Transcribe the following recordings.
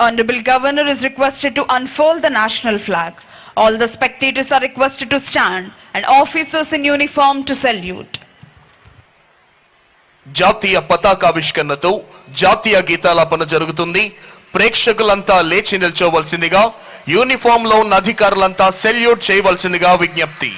Honorable Governor is requested to unfold the national flag. All the spectators are requested to stand and officers in uniform to salute. జాతీయ పతాకావిష్కరణతో జాతీయ గీతాలాపన జరుగుతుంది ప్రేక్షకులంతా లేచి నిల్చోవలసిందిగా యూనిఫామ్లో ఉన్న అధికారులంతా salute చేయవలసిందిగా విజ్ఞప్తి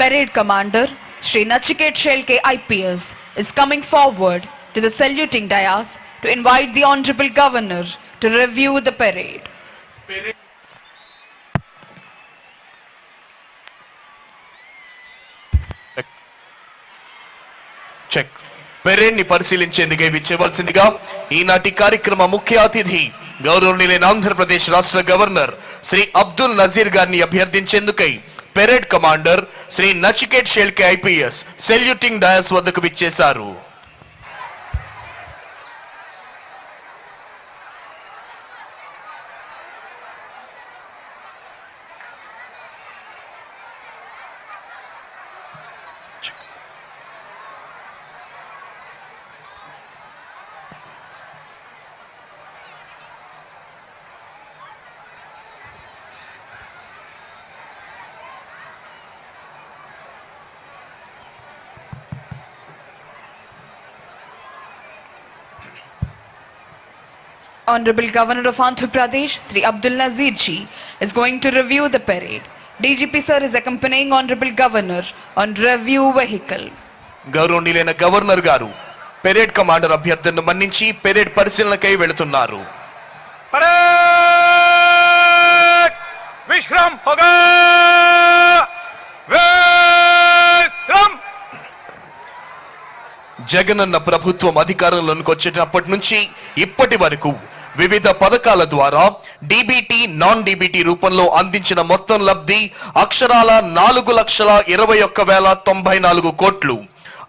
Parade Commander Shri Nachiket Shelke IPS is coming forward to the saluting dais to invite the Honorable Governor to review the parade. Check parade ని పరిశీలించేందుకే విచ్చేవలసిందిగా ఈనాటి కార్యక్రమ ముఖ్య అతిథి గౌరవనీయులైన ఆంధ్రప్రదేశ్ రాష్ట్ర గవర్నర్ శ్రీ అబ్దుల్ నజీర్ గారిని అభ్యర్థించేందుకై parade commander Shri Nachiket Shelke IPS saluting dais వద్దకు విచ్చేశారు. Honorable Governor of Andhra Pradesh, Sri Abdul Nazir Ji, is going to review the parade. DGP sir is accompanying Honorable Governor on review vehicle. గౌరవనీయులైన governor గారు parade commander అభ్యర్థులను మన్నించి parade పరిశీలనకై వెళుతున్నారు విశ్రామ్ జగనన్న ప్రభుత్వం అధికారంలోకి వచ్చేటప్పటి నుంచి ఇప్పటి వరకు వివిధ పథకాల ద్వారా డీబీటీ నాన్ డీబీటీ రూపంలో అందించిన మొత్తం లబ్ధి అక్షరాల నాలుగు లక్షల ఇరవై ఒక్క వేల తొంభై నాలుగు కోట్లు.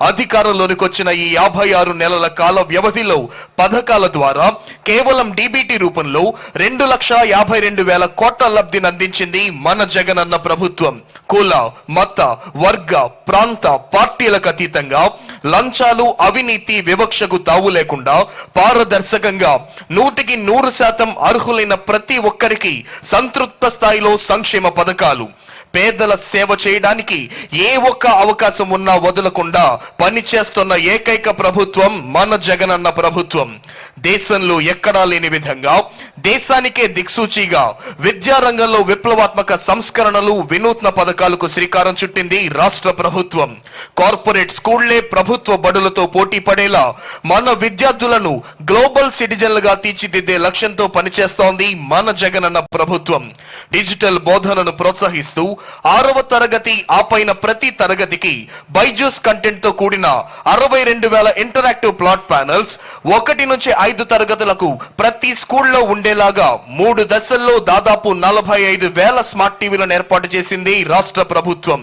అధికారంలోనికి వచ్చిన ఈ యాభై ఆరు నెలల కాల వ్యవధిలో పథకాల ద్వారా కేవలం డీబీటీ రూపంలో రెండు లక్ష యాభై రెండు వేల కోట్ల లబ్ధిని అందించింది మన జగనన్న ప్రభుత్వం. కుల మత వర్గ ప్రాంత పార్టీలకు అతీతంగా లంచాలు అవినీతి వివక్షకు తావు లేకుండా పారదర్శకంగా నూటికి నూరు శాతం అర్హులైన ప్రతి ఒక్కరికి సంతృప్త స్థాయిలో సంక్షేమ పథకాలు పేదల సేవ చేయడానికి ఏ ఒక్క అవకాశం ఉన్నా వదలకుండా పనిచేస్తున్న ఏకైక ప్రభుత్వం మన జగనన్న ప్రభుత్వం. దేశంలో ఎక్కడా లేని విధంగా దేశానికే దిక్సూచిగా విద్యారంగంలో విప్లవాత్మక సంస్కరణలు వినూత్న పథకాలకు శ్రీకారం చుట్టింది రాష్ట్ర ప్రభుత్వం. కార్పొరేట్ స్కూళ్ళే ప్రభుత్వ బడులతో పోటీ పడేలా మన విద్యార్థులను గ్లోబల్ సిటిజన్లుగా తీర్చిదిద్దే లక్ష్యంతో పనిచేస్తోంది మన జగనన్న ప్రభుత్వం. డిజిటల్ బోధనను ప్రోత్సహిస్తూ ఆరవ తరగతి ఆపైన ప్రతి తరగతికి బైజూస్ కంటెంట్తో కూడిన అరవై రెండు వేల ఇంటరాక్టివ్ ప్లాట్ ప్యానల్స్ ఒకటి నుంచి ఐదు తరగతులకు ప్రతి స్కూల్లో ఉండేలాగా మూడు దశల్లో దాదాపు నలభై ఐదు వేల స్మార్ట్ టీవీలను ఏర్పాటు చేసింది రాష్ట్ర ప్రభుత్వం.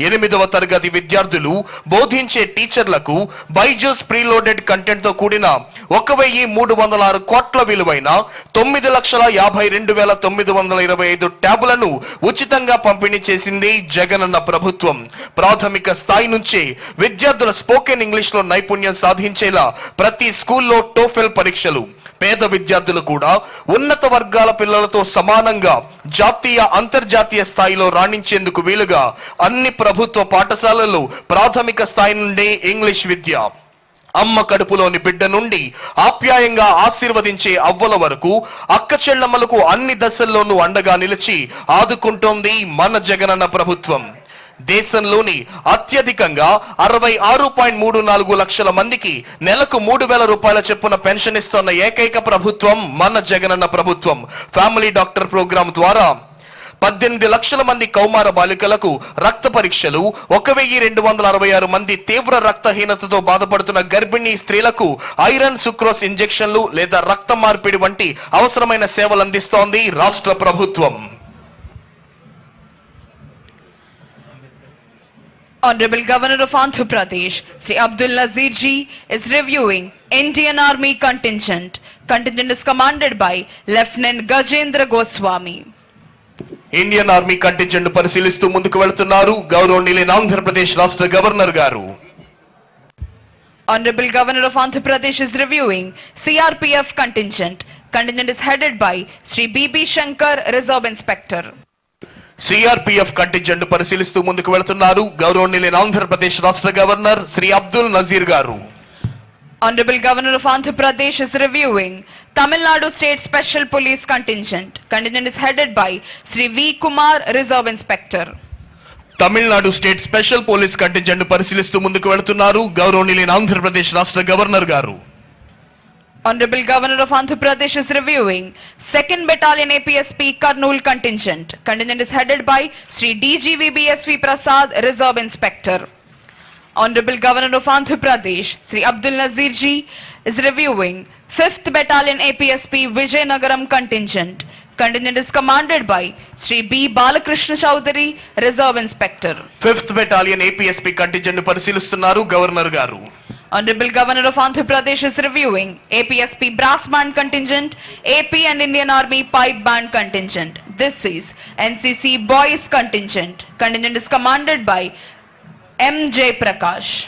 ఎనిమిదవ తరగతి విద్యార్థులు బోధించే టీచర్లకు బైజూస్ ప్రీలోడెడ్ కంటెంట్తో కూడిన ఒక వెయ్యి మూడు వందల ఆరు కోట్ల విలువైన తొమ్మిది లక్షల యాభై రెండు వేల తొమ్మిది వందల ఇరవై ఐదు ట్యాబ్లను ఉచితంగా పంపిణీ చేసింది జగనన్న ప్రభుత్వం. ప్రాథమిక స్థాయి నుంచే విద్యార్థుల స్పోకెన్ ఇంగ్లీష్లో నైపుణ్యం సాధించేలా ప్రతి స్కూల్లో టోఫెల్ పరీక్షలు. పేద విద్యార్థులు కూడా ఉన్నత వర్గాల పిల్లలతో సమానంగా జాతీయ అంతర్జాతీయ స్థాయిలో రాణించేందుకు వీలుగా అన్ని ప్రభుత్వ పాఠశాలల్లో ప్రాథమిక స్థాయి నుండే ఇంగ్లీష్ విద్య అమ్మ కడుపులోని బిడ్డ నుండి ఆప్యాయంగా ఆశీర్వదించే అవ్వల వరకు అక్క చెల్లమ్మలకు అన్ని దశల్లోనూ అండగా నిలిచి ఆదుకుంటోంది మన జగనన్న ప్రభుత్వం. దేశంలోని అత్యధికంగా అరవై ఆరు పాయింట్ మూడు నాలుగు లక్షల మందికి నెలకు మూడు వేల రూపాయల చొప్పున పెన్షన్ ఇస్తున్న ఏకైక ప్రభుత్వం మన జగనన్న ప్రభుత్వం. ఫ్యామిలీ డాక్టర్ ప్రోగ్రాం ద్వారా పద్దెనిమిది లక్షల మంది కౌమార బాలికలకు రక్త పరీక్షలు ఒక వెయ్యి రెండు వందల అరవై ఆరు మంది తీవ్ర రక్తహీనతతో బాధపడుతున్న గర్భిణీ స్త్రీలకు ఐరన్ సుక్రోస్ ఇంజెక్షన్లు లేదా రక్త మార్పిడి వంటి అవసరమైన సేవలు అందిస్తోంది రాష్ట్ర ప్రభుత్వం. Honorable Governor of Andhra Pradesh, Sri Abdul Nazir ji, is reviewing Indian Army contingent. Contingent is commanded by Lieutenant Gajendra Goswami. Indian army contingent పరిశీలిస్తూ ముందుకు వెళుతున్నారు గౌరవనీయులైన ఆంధ్రప్రదేశ్ రాష్ట్ర governor garu Honorable Governor of Andhra Pradesh is reviewing CRPF contingent. Contingent is headed by Sri B.B. Shankar, Reserve Inspector. CRPF contingent పరిశీలిస్తూ ముందుకు వెళుతున్నారు గౌరవనీయులైన ఆంధ్రప్రదేశ్ రాష్ట్ర గవర్నర్ శ్రీ అబ్దుల్ నజీర్ గారు Honorable Governor of Andhra Pradesh is reviewing Tamil Nadu State Special Police Contingent. Contingent is headed by Sri V. Kumar, Reserve Inspector. Tamil Nadu state special police contingent పరిశీలిస్తూ ముందుకు వెళుతున్నారు గౌరవనీయులైన ఆంధ్రప్రదేశ్ రాష్ట్ర governor garu Honorable Governor of Andhra Pradesh is reviewing 2nd Battalion APSP Karnool contingent. Contingent is headed by Sri DGVBSV Prasad, Reserve Inspector. Honorable Governor of Andhra Pradesh, Sri Abdul Nazir ji, is reviewing 5th Battalion APSP Vijayanagaram contingent. Contingent is commanded by Sri B. Balakrishna Chowdhury, Reserve Inspector. 5th Battalion APSP contingent పరిశీలిస్తున్నారు governor garu Honorable Governor of Andhra Pradesh is reviewing APSP Brass Band Contingent, AP and Indian Army Pipe Band Contingent. This is NCC Boys Contingent. Contingent is commanded by M. J. Prakash.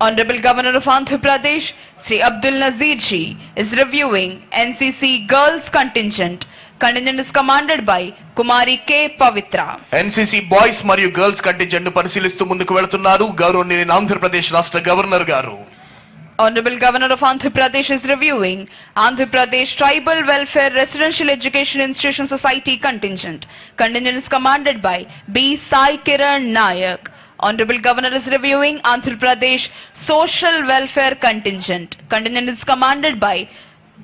Honorable Governor of Andhra Pradesh, Sri Abdul Nazir ji, is reviewing NCC Girls Contingent. Contingent is commanded by Kumari K. Pavitra. NCC boys మరియు girls contingent పరిశీలిస్తూ ముందుకు వెళుతున్నారు గౌరవనీయులైన ఆంధ్రప్రదేశ్ రాష్ట్ర governor garu Honorable Governor of Andhra Pradesh is reviewing Andhra Pradesh Tribal Welfare Residential Education Institution Society contingent. Contingent is commanded by B. Sai Kiran Nayak. Honorable Governor is reviewing Andhra Pradesh Social Welfare contingent. Contingent is commanded by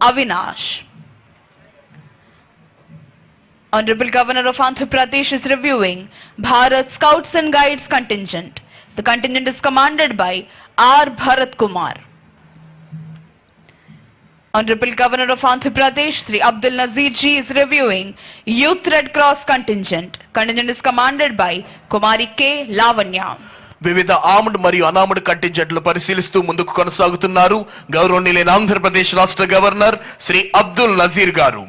Avinash. Honorable Governor of Andhra Pradesh is reviewing Bharat Scouts and Guides contingent. The contingent is commanded by R. Bharat Kumar. Honorable Governor of Andhra Pradesh, Sri Abdul Nazir ji is reviewing Youth Red Cross contingent. Contingent is commanded by Kumari K. Lavanya. వివిధ armed మరియు unarmed కంటింజెంట్లు పరిశీలిస్తూ ముందుకు కొనసాగుతున్నారు గౌరవనీయులైన ఆంధ్రప్రదేశ్ రాష్ట్ర governor Shri Abdul Nazir గారు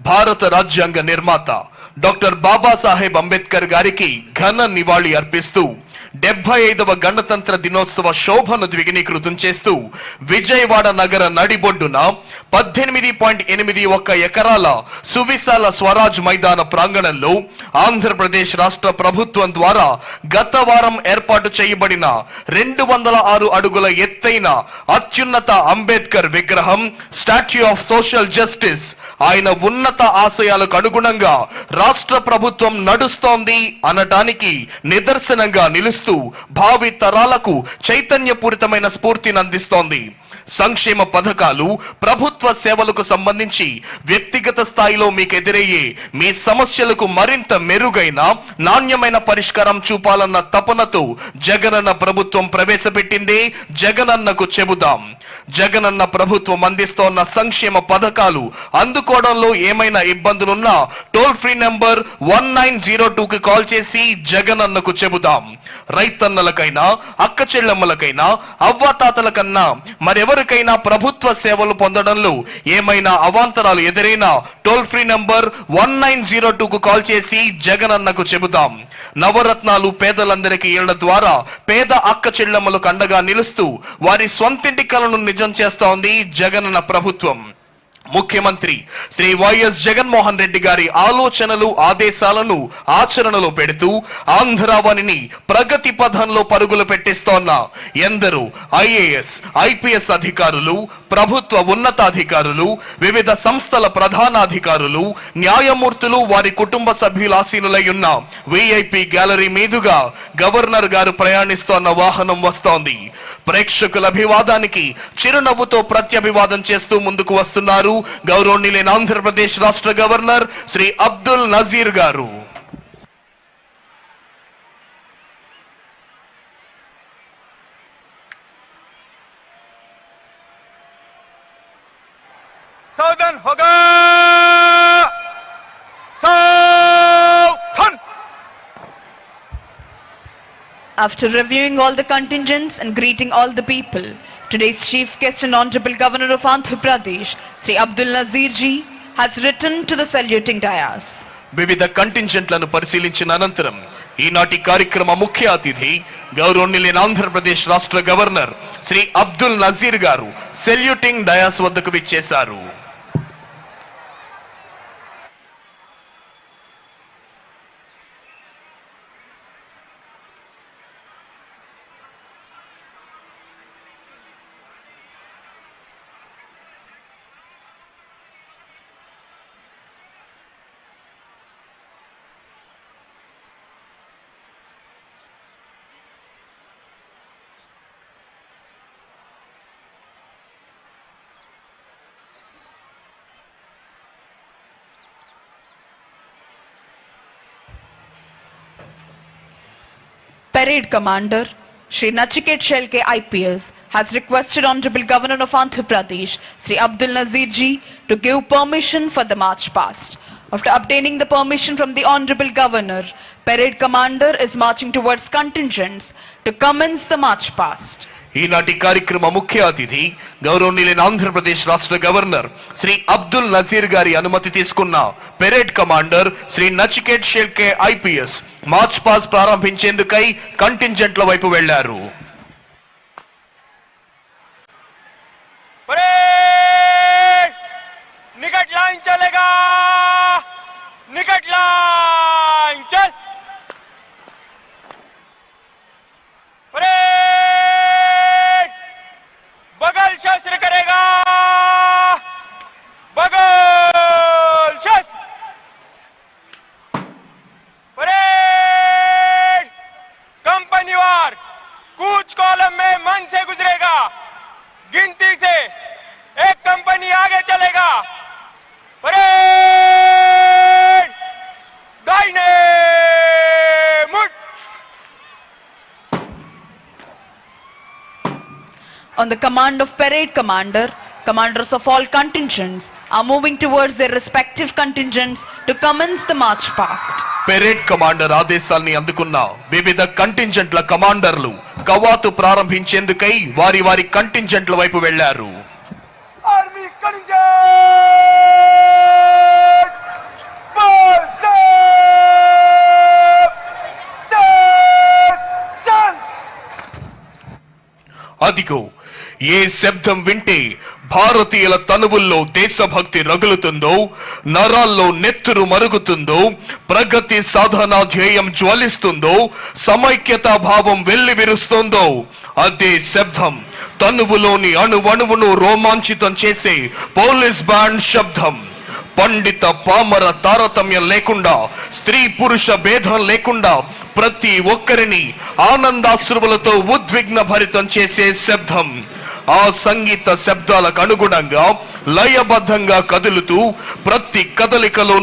భారత రాజ్యాంగ నిర్మాత డాక్టర్ బాబాసాహెబ్ అంబేద్కర్ గారికి ఘన నివాళి అర్పిస్తూ డెబ్బై ఐదవ గణతంత్ర దినోత్సవ శోభను ద్విగునీకృతం చేస్తూ విజయవాడ నగర నడిబొడ్డున పద్దెనిమిది పాయింట్ ఎనిమిది ఒక్క ఎకరాల సువిశాల స్వరాజ్ మైదాన ప్రాంగణంలో ఆంధ్రప్రదేశ్ రాష్ట్ర ప్రభుత్వం ద్వారా గత వారం ఏర్పాటు చేయబడిన రెండు వందల ఆరు అడుగుల ఎత్తైన అత్యున్నత అంబేద్కర్ విగ్రహం స్టాచ్యూ ఆఫ్ సోషల్ జస్టిస్ ఆయన ఉన్నత ఆశయాలకు అనుగుణంగా రాష్ట్ర ప్రభుత్వం నడుస్తోంది అనటానికి నిదర్శనంగా నిలుస్తూ భావి తరాలకు చైతన్యపూరితమైన స్ఫూర్తిని అందిస్తోంది. సంక్షేమ పథకాలు ప్రభుత్వ సేవలకు సంబంధించి వ్యక్తిగత స్థాయిలో మీకు ఎదురయ్యే మీ సమస్యలకు మరింత మెరుగైన నాణ్యమైన పరిష్కారం చూపాలన్న తపనతో జగనన్న ప్రభుత్వం ప్రవేశపెట్టిందే జగనన్నకు చెబుదాం. జగనన్న ప్రభుత్వం అందిస్తోన్న సంక్షేమ పథకాలు అందుకోవడంలో ఏమైనా ఇబ్బందులున్నా toll free number one nine zero టూకి కాల్ చేసి జగనన్నకు చెబుదాం. రైతన్నలకైనా అక్క చెల్లెమ్మలకైనా అవ్వాతాతలకన్నా మరెవరికైనా ప్రభుత్వ సేవలు పొందడంలో ఏమైనా అవాంతరాలు ఎదురైనా toll free number one nine zero two కు కాల్ చేసి జగనన్నకు చెబుదాం. నవరత్నాలు పేదలందరికీ ఇళ్ళ ద్వారా పేద అక్క చెల్లెమ్మలకు అండగా నిలుస్తూ వారి సొంతింటి కలను నిజ చేస్తోంది జగనన్న ప్రభుత్వం. ముఖ్యమంత్రి శ్రీ వైఎస్ జగన్మోహన్ రెడ్డి గారి ఆలోచనలు ఆదేశాలను ఆచరణలో పెడుతూ ఆంధ్రావనిని ప్రగతి పథంలో పరుగులు పెట్టిస్తోన్న ఎందరో ఐఏఎస్ ఐపీఎస్ అధికారులు ప్రభుత్వ ఉన్నతాధికారులు వివిధ సంస్థల ప్రధానాధికారులు న్యాయమూర్తులు వారి కుటుంబ సభ్యుల ఉన్న విఐపి గ్యాలరీ మీదుగా గవర్నర్ గారు ప్రయాణిస్తోన్న వాహనం వస్తోంది. ప్రేక్షకుల అభివాదానికి చిరునవ్వుతో ప్రత్యభివాదం చేస్తూ ముందుకు వస్తున్నారు గౌరవనీయులైన ఆంధ్రప్రదేశ్ రాష్ట్ర గవర్నర్ శ్రీ అబ్దుల్ నజీర్ గారు Southern Hogan! After reviewing all the contingents and greeting all the people, today's chief guest and honorable governor of Andhra Pradesh, Sri Abdul Nazirji, has written to the saluting dais. వివిధ కంటింజెంట్లను పరిశీలించిన అనంతరం ఈనాటి కార్యక్రమ ముఖ్య అతిథి గౌరవనీయులైన ఆంధ్రప్రదేశ్ రాష్ట్ర గవర్నర్ శ్రీ అబ్దుల్ నజీర్ గారు సెల్యూటింగ్ డయాస్ వద్దకు విచ్చేశారు Parade Commander Sri Nachiket Shelke IPS has requested Honorable Governor of Andhra Pradesh Sri Abdul Nazir ji to give permission for the march past. After obtaining the permission from the Honorable Governor, Parade Commander is marching towards contingents to commence the march past. ఈనాటి కార్యక్రమ ముఖ్య అతిథి గౌరవనీయులైన ఆంధ్రప్రదేశ్ రాష్ట్ర governor Shri Abdul Nazir గారి అనుమతి తీసుకున్న parade commander Shri Nachiket Shelke IPS march past ప్రారంభించేందుకై కంటింజెంట్ల వైపు వెళ్ళారు. कूच कॉलम में मन से गुजरेगा गिनती से एक कंपनी आगे चलेगा परेड मुठ On the command of Parade Commander, commanders of all contingents are moving towards their respective contingents to commence the march past. Parade commander ఆదేశాల్ని అందుకున్న వివిధ కంటింజెంట్ల కమాండర్లు కవాతు ప్రారంభించేందుకై వారి వారి కంటింజెంట్ల వైపు వెళ్ళారు అదిగో ఏ శబ్దం వింటే భారతీయుల తనువుల్లో దేశభక్తి రగులుతుందో నరాల్లో నెత్తురు మరుగుతుందో ప్రగతి సాధన ధ్యేయం జ్వలిస్తుందో సమైక్యతా భావం వెల్లివిరుస్తుందో అదే శబ్దం. తనువులోని అణువణువును రోమాంచితం చేసే పోలీస్ బ్యాండ్ శబ్దం. పండిత పామర తారతమ్యం లేకుండా స్త్రీ పురుష భేదం లేకుండా ప్రతి ఒక్కరిని ఆనందాశ్రువులతో ఉద్విగ్న భరితం చేసే శబ్దం. ఆ సంగీత శబ్దాలకు అనుగుణంగా లయబద్ధంగా కదులుతూ ప్రతి కదలికలో